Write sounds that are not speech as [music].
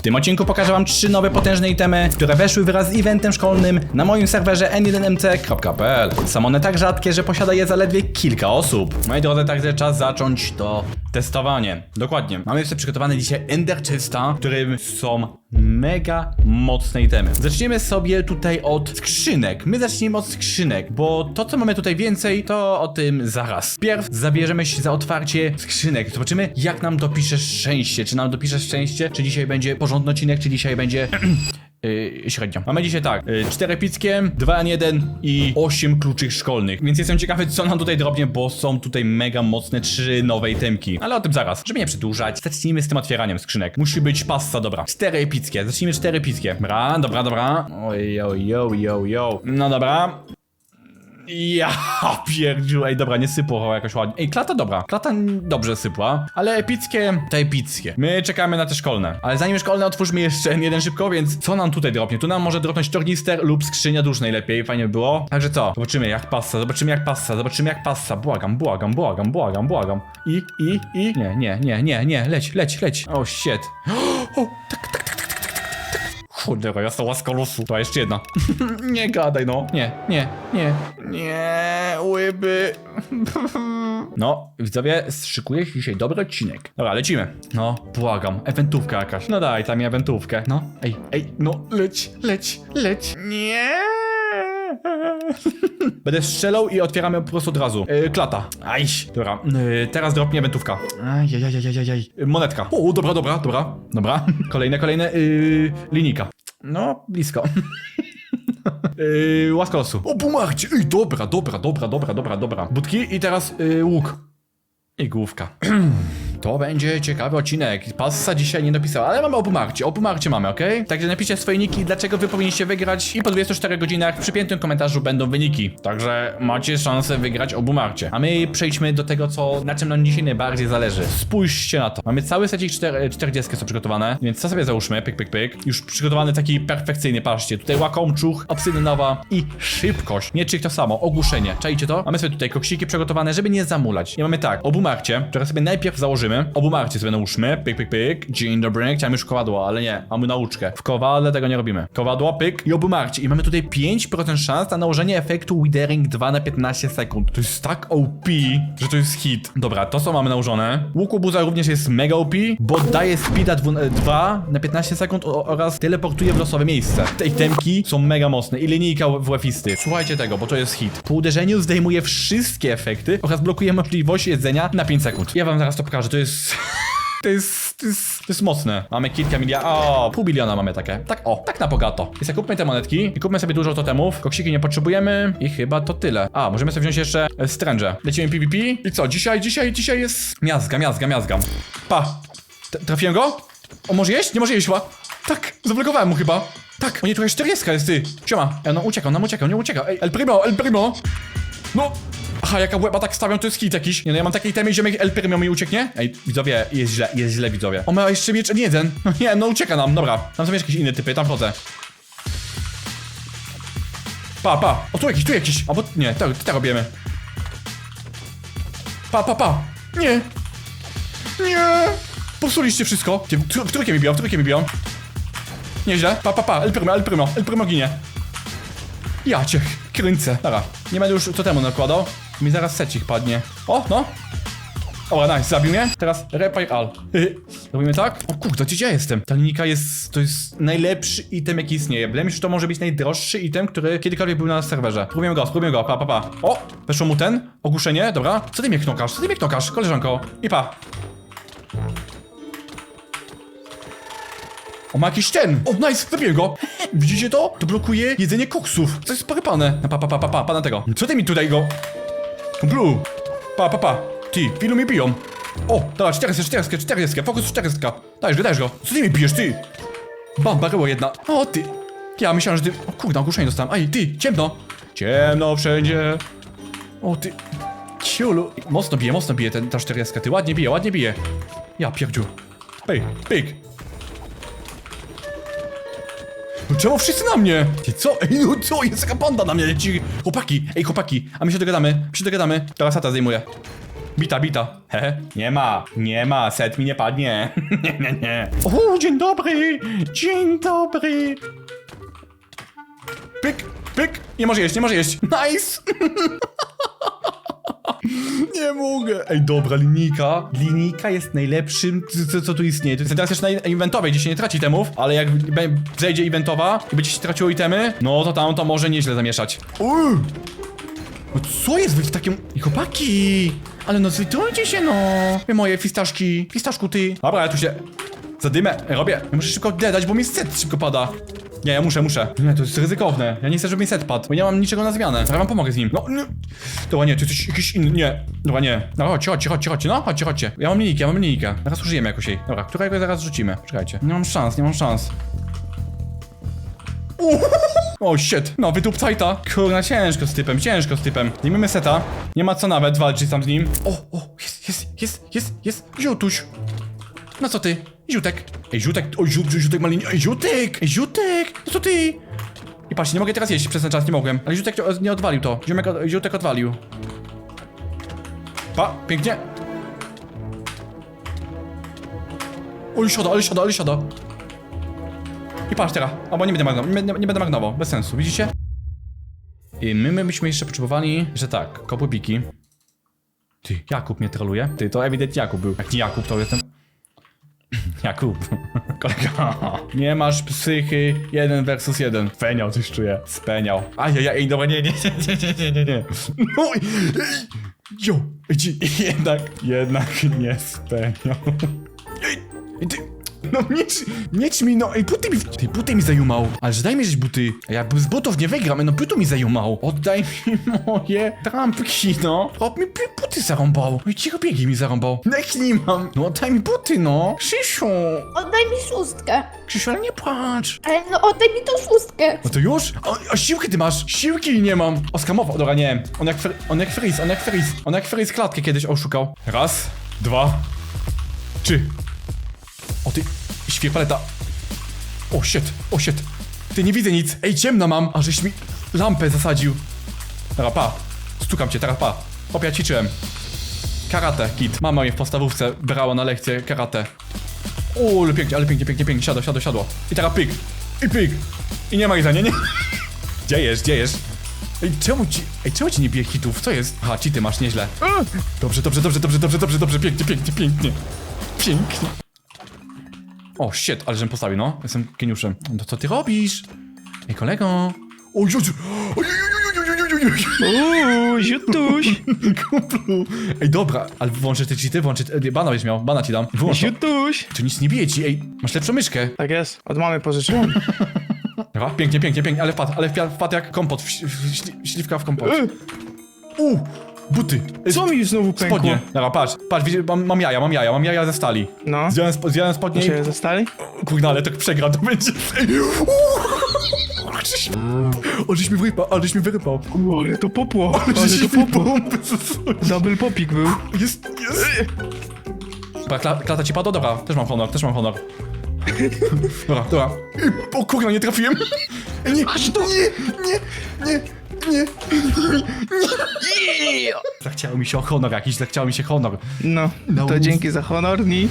W tym odcinku pokażę wam trzy nowe potężne itemy, które weszły wraz z eventem szkolnym na moim serwerze n1mc.pl. Są one tak rzadkie, że posiada je zaledwie kilka osób. Moi drodzy, także czas zacząć to testowanie. Dokładnie. Mamy jeszcze przygotowane dzisiaj Ender 300, w którym są mega mocne itemy. Zaczniemy sobie tutaj od skrzynek. My zaczniemy od skrzynek, bo to co mamy tutaj więcej, to o tym zaraz. Pierw zabierzemy się za otwarcie skrzynek. Zobaczymy jak nam dopisze szczęście. Czy nam dopisze szczęście, czy dzisiaj będzie porządny odcinek, czy dzisiaj będzie... [clears throat] Yy, średnio. Mamy dzisiaj tak, yy, 4 epickie, 2 N1 i 8 kluczych szkolnych. Więc jestem ciekawy, co nam tutaj drobnie, bo są tutaj mega mocne 3 nowe itemki. Ale o tym zaraz. Żeby nie przedłużać, zacznijmy z tym otwieraniem skrzynek. Musi być passa, dobra. 4 epickie, zacznijmy 4 epickie. Dobra, dobra, dobra. Oj, yo, yo, yo, yo. No dobra. Ja [laughs] pierdziu, ej dobra, nie sypło jakoś ładnie. Ej, klata dobra, klata dobrze sypła, ale epickie to epickie. My czekamy na te szkolne, ale zanim szkolne otwórzmy jeszcze [laughs] jeden szybko, więc co nam tutaj dropnie? Tu nam może dropnąć tornister lub skrzynia dusz najlepiej, fajnie by było. Także co? Zobaczymy jak passa, zobaczymy jak passa, zobaczymy jak passa. Błagam, błagam, błagam, błagam, błagam. I, i, i... Nie, nie, nie, nie, nie, leć, leć, leć. O, oh, shit. [gasps] O, tak, tak, Cholera, ja stała z kolosu. To jeszcze jedna. [laughs] nie gadaj, no. Nie, nie, nie. Nie, łyby. [laughs] No, widzowie, szykuje się dzisiaj dobry odcinek. Dobra, lecimy. No, błagam, eventówka jakaś. No daj tam mi eventówkę. No, ej, ej, no, leć, leć, leć. Nie. [laughs] Będę strzelał i otwieramy po prostu od razu. Yy, klata. Ajś. Dobra, yy, teraz dropnie wentówka. Ajajajajajaj. Yy, Monetka. O, dobra, dobra, dobra. Dobra. [laughs] Kolejne, kolejne. Yy, linijka. No, blisko. [laughs] Yy, łaskolosu. O, bumarcie! Ej, dobra, dobra, dobra, dobra, dobra, dobra. Budki i teraz yy, łuk. I główka. [clears throat] To będzie ciekawy odcinek. Passa dzisiaj nie napisał, ale mamy obumarcie. Obumarcie mamy, ok? Także napiszcie swoje niki, dlaczego wy powinniście wygrać i po 24 godzinach w przypiętym komentarzu będą wyniki. Także macie szansę wygrać obumarcie. A my przejdźmy do tego, co na czym nam dzisiaj najbardziej zależy. Spójrzcie na to. Mamy cały secik 4, 40 są przygotowane, więc co sobie załóżmy? Pyk, pyk, pyk. Już przygotowany taki perfekcyjny, patrzcie. Tutaj łakomczuch, obsydynowa i szybkość. Nie czy to samo, ogłuszenie. Czajcie to? Mamy sobie tutaj koksiki przygotowane, żeby nie zamulać. I mamy tak, obumarcie, które sobie najpierw założymy. Obumarcie sobie nałóżmy. Pyk, pyk, pyk. Dzień dobry. Chciałem już kowadło, ale nie. Mamy nauczkę. W kowadle tego nie robimy. Kowadło, pyk i obumarcie. I mamy tutaj 5% szans na nałożenie efektu Withering 2 na 15 sekund. To jest tak OP, że to jest hit. Dobra, to co mamy nałożone. Łuk obuza również jest mega OP, bo daje speeda 2 na 15 sekund oraz teleportuje w losowe miejsce. Te itemki są mega mocne i linijka w łefisty. Słuchajcie tego, bo to jest hit. Po uderzeniu zdejmuje wszystkie efekty oraz blokuje możliwość jedzenia na 5 sekund. Ja wam zaraz to pokażę, to jest... [laughs] To jest, to jest, to jest mocne. Mamy kilka miliard. O, pół biliona mamy takie. Tak, o, tak na bogato. Więc kupmy te monetki i kupmy sobie dużo totemów. Koksiki nie potrzebujemy i chyba to tyle. A, możemy sobie wziąć jeszcze e, stręże. Lecimy PvP. I co? Dzisiaj, dzisiaj, dzisiaj jest miazga, miazga, miazga. Pa. T- trafiłem go? O, może jeść? Nie może jeść chyba. Tak, zablokowałem mu chyba. Tak, o nie, tutaj 40 jest ty. Siema. E, no uciekał, nam uciekał, nie uciekał. Ej, El Primo, El Primo. No. Aha, jaka łeba tak stawiam, to jest hit jakiś. Nie no, ja mam takiej temy, ziomek El Primo mi ucieknie. Ej, widzowie, jest źle, jest źle, widzowie. On ma jeszcze miecz, nie jeden. No [laughs] nie, no ucieka nam, dobra. Tam są jakieś inne typy, tam chodzę. Pa, pa. O, tu jakiś, tu jakiś. Albo, nie, te, te robimy. Pa, pa, pa. Nie. Nie. Popsuliście wszystko. W, trójkę mi biją, w trójkę mi biją. Nieźle. Pa, pa, pa. El Primo, El Primo, El Primo ginie. Kręcę. Dobra, nie będę już totemu nakładał. Mi zaraz secik padnie. O, no. Dobra, nice, zabił mnie. Teraz repair all. Y, Robimy tak? O kurde, gdzie ja jestem? Ta jest, to jest najlepszy item jaki istnieje. Wydaje mi się, że to może być najdroższy item, który kiedykolwiek był na serwerze. Spróbujemy go, spróbujemy go, pa, pa, pa. O, weszło mu ten, ogłuszenie, dobra. Co ty mnie knokasz? Co ty mnie knokasz, koleżanko? I pa. O, ma jakiś ten! O, nice! Zabiję go! Widzicie to? To blokuje jedzenie koksów. To jest porypane. Pa, pa, pa, pa, pa, pa na tego. Co ty mi tutaj go... Blue. Pa, pa, pa. Ty, ilu mi biją? O, dobra, 400, 400, 400, fokus 400. Dajesz go, dajesz go. Co ty mi bijesz, ty? Bam, baryła jedna. O, ty. Ja myślałem, że ty... O kurde, ogłuszenie dostałem. Aj, ty, ciemno. Ciemno wszędzie. O, ty... Ciulu. Mocno bije, mocno bije ten, ta 40. Ty, ładnie bije, ładnie bije. Ja pierdziu. Pyk, pyk. No czemu wszyscy na mnie? Ty co? Ej, no co? Jest taka banda na mnie leci. Chłopaki, ej chłopaki, a my się dogadamy, my się dogadamy. Teraz Sata zdejmuje. Bita, bita. Hehe. Nie ma, nie ma, set mi nie padnie. [laughs] nie, nie, nie. O, dzień dobry, dzień dobry. Pyk, pyk. Nie może jeść, nie może jeść. Nice. [laughs] Nie mogę. Ej, dobra, linijka. Linijka jest najlepszym, co, co tu istnieje. To jest teraz jeszcze na eventowej, gdzie się nie traci temów, ale jak be- zejdzie eventowa i będzie się traciło itemy, no to tam to może nieźle zamieszać. Uuu. No co jest wy takim... I chłopaki! Ale no zlitujcie się no! Wy moje fistaszki. Fistaszku ty. Dobra, ja tu się... Zadymę, robię. Ja muszę szybko dać, bo mi set szybko pada. Nie, ja muszę, muszę. Nie, to jest ryzykowne. Ja nie chcę, żeby mi set padł, bo nie mam niczego na zmianę. Ja wam pomogę z nim. No, nie. Dobra, nie, to jest jakiś inny, nie. Dobra, nie. No chodźcie, chodźcie, chodźcie, chodźcie, no, chodźcie, chodźcie. Ja mam linijkę, ja mam linijkę. Zaraz użyjemy jakoś jej. Dobra, którego zaraz rzucimy. Czekajcie. Nie mam szans, nie mam szans. [laughs] O, shit. No, wytupcajta. Kurna, ciężko z typem, ciężko z typem. Zdejmijmy seta. Nie ma co nawet walczyć tam z nim. O, o, jest, jest, jest, jest, jest. Ziutuś. No co ty? Ziutek. Ej, ziutek, oj, ziut, ziut, ziutek ma linię. Ej, ziutek, ej, ziutek. No co ty? I patrzcie, nie mogę teraz jeść, przez ten czas nie mogłem. Ale ziutek nie odwalił to. Ziomek, ziutek odwalił. Pa, pięknie. Oj, siada, ale siada, ale siada. I patrz teraz, albo nie będę marnował, nie, nie będę marnował, bez sensu, widzicie? I my, my byśmy jeszcze potrzebowali, że tak, kopłybiki. Ty, Jakub mnie troluje? Ty, to ewidentnie Jakub był. Jak nie Jakub, to jestem... Jakub. Kolega. [laughs] Nie masz psychy, jeden versus jeden. Speniał, coś czuję. Speniał. Ajajaj, ej, dobra, nie, nie, nie, nie, nie, nie, nie. No, ej, jo, ej, ci- jednak, jednak nie speniał. Ej, ej, ty, no miecz, miecz mi, no, ej, buty mi, ty, buty mi zajumał. Ale że daj mi żeś buty. A ja z butów nie wygram, no, butu mi zajumał. Oddaj mi [laughs] moje trampki, no. Chłop mi buty zarąbał. No i cicho biegi mi zarąbał. Nek nie mam. No, oddaj mi buty, no. Krzysiu. Oddaj mi szóstkę. Krzysiu, ale nie płacz. Ale no oddaj mi tą szóstkę. No to już? A, a siłki ty masz? Siłki nie mam. Oskamował, dobra, nie. On jak, on jak Freeze, on jak Freeze. On jak Freeze klatkę kiedyś oszukał. Raz, dwa, trzy. O ty, świepaleta. O shit, o shit. Ty nie widzę nic. Ej, ciemno mam. A żeś mi lampę zasadził. Dobra, pa. Stukam cię, teraz pa. Hop, ja ćwiczyłem. Karate, kit. Mama mnie w podstawówce brała na lekcję karate. O, ale pięknie, ale pięknie, pięknie, pięknie. Siadło, siadło, siadło. I teraz pyk. I pyk. I nie ma jedzenia, nie? [laughs] Gdzie jest? Ej, czemu ci... Ej, czemu ci nie bije hitów? Co jest? Aha, cheaty masz, nieźle. Dobrze, dobrze, dobrze, dobrze, dobrze, dobrze, dobrze, pięknie, pięknie, pięknie. Pięknie. O, shit, ale żem postawił, no. Jestem geniuszem. No co ty robisz? Ej, kolego. O, Jezu. Oj. Uuu, ziutuś, Kumplu. Ej, dobra, ale włączę te cheaty, włączę... e, Bana byś miał, bana ci dam. Wyłącz to. ziutuś. Tu nic nie bije ci, ej, masz lepszą myszkę. Tak jest, od mamy pożyczyłem. [laughs] Dobra, pięknie, pięknie, pięknie, ale wpadł, ale wpadł, jak kompot, w, w, śli, śliwka w kompot. Y, U, buty. Co mi znowu pękło? Spodnie. Dobra, patrz, patrz, widzisz, mam, mam jaja, mam jaja, mam jaja ze stali. No, Zjąłem, spo, zjąłem spodnie się i... zostali? Kurde, ale tak przegram, to będzie... Ej, uuu, ale żeś- Ale żeś mi wyrypał, ale żeś mi wyrypał. Ale to popło, Ale to mi popło. Double popik był. Jest, jest. Dobra, kla, klata ci padła? Dobra, też mam honor, też mam honor. Dobra, dobra. O kurwa, nie trafiłem. Nie, nie, nie, nie, nie, nie. Zachciało mi się o honor jakiś, zachciało mi się honor. No, No. to dzięki za honor, Ni.